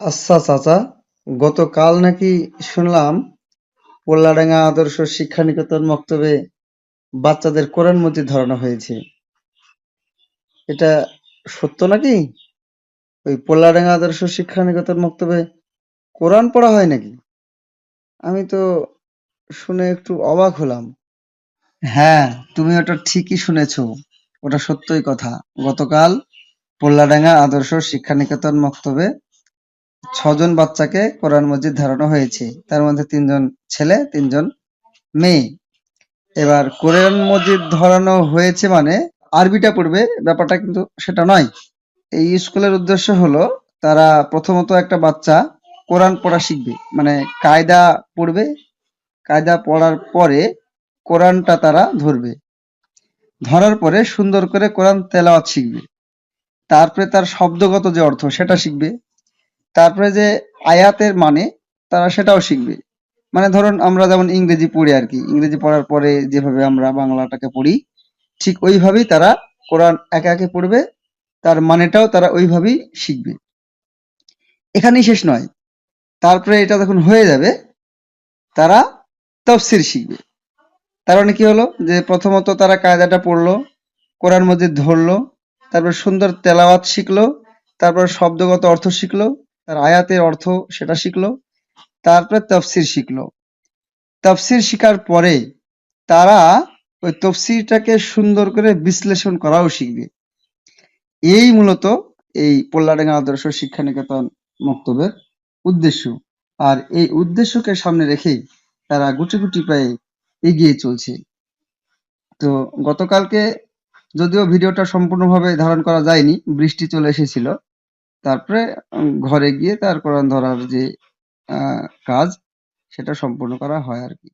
আচ্ছা চাচা গতকাল নাকি শুনলাম পোল্লাডাঙ্গা আদর্শ শিক্ষা নিকেতন মক্তবে বাচ্চাদের কোরআন মজিদ ধরানো হয়েছে। এটা সত্য নাকি? ওই পোল্লাডাঙ্গা আদর্শ শিক্ষা নিকেতন মক্তবে কোরআন পড়া হয় নাকি? আমি তো শুনে একটু অবাক হলাম। হ্যাঁ তুমি ওটা ঠিকই শুনেছো। ওটা সত্যই কথা। গতকাল পোল্লাডাঙ্গা আদর্শ শিক্ষা নিকেতন মক্তবে ছজন বাচ্চাকে কোরআন মজিদ ধরানো হয়েছে। তার মধ্যে তিনজন ছেলে, তিনজন মেয়ে। এবার কোরআন মজিদ ধরানো হয়েছে মানে আরবিটা পড়বে, ব্যাপারটা কিন্তু সেটা নয়। এই স্কুলের উদ্দেশ্য হলো, তারা প্রথমত একটা বাচ্চা কোরআন পড়া শিখবে। মানে কায়দা পড়বে। কায়দা পড়ার পরে কোরআনটা তারা ধরবে। ধরার পরে সুন্দর করে কোরআন তেলাওয়াত শিখবে। তারপরে তার শব্দগত যে অর্থ, সেটা শিখবে। তারপরে যে আয়াতের মানে তারা সেটাও শিখবে। মানে ধরুন আমরা যেমন ইংরেজি পড়ি আর কি, ইংরেজি পড়ার পরে যেভাবে আমরা বাংলাটাকে পড়ি, ঠিক ওইভাবেই তারা কোরআন একে একে পড়বে, তার মানেটাও তারা ওইভাবেই শিখবে। এখানেই শেষ নয়। তারপরে এটা যখন হয়ে যাবে, তারা তফসির শিখবে। তার মানে কি হলো? যে প্রথমত তারা কায়দাটা পড়ল, কোরআন মজিদ ধরলো, তারপর সুন্দর তেলাওয়াত শিখলো, তারপর শব্দগত অর্থ শিখলো তার আয়াতের অর্থ সেটা শিখলো, তারপরে তফসির শিখলো। তফসির শিখার পরে তারা ওই তফসিরটাকে সুন্দর করে বিশ্লেষণ করাও শিখবে। এই মূলত এই পোল্লাডাঙ্গা আদর্শ শিক্ষা নিকেতন মক্তবের উদ্দেশ্য। আর এই উদ্দেশ্যকে সামনে রেখেই তারা গুটি গুটি পায়ে এগিয়ে চলছে। তো গতকালকে যদিও ভিডিওটা সম্পূর্ণভাবে ধারণ করা যায়নি, বৃষ্টি চলে এসেছিল তারপরে ঘরে গিয়ে তার কোরআন ধরার যে কাজ সেটা সম্পূর্ণ করা হয় আর কি।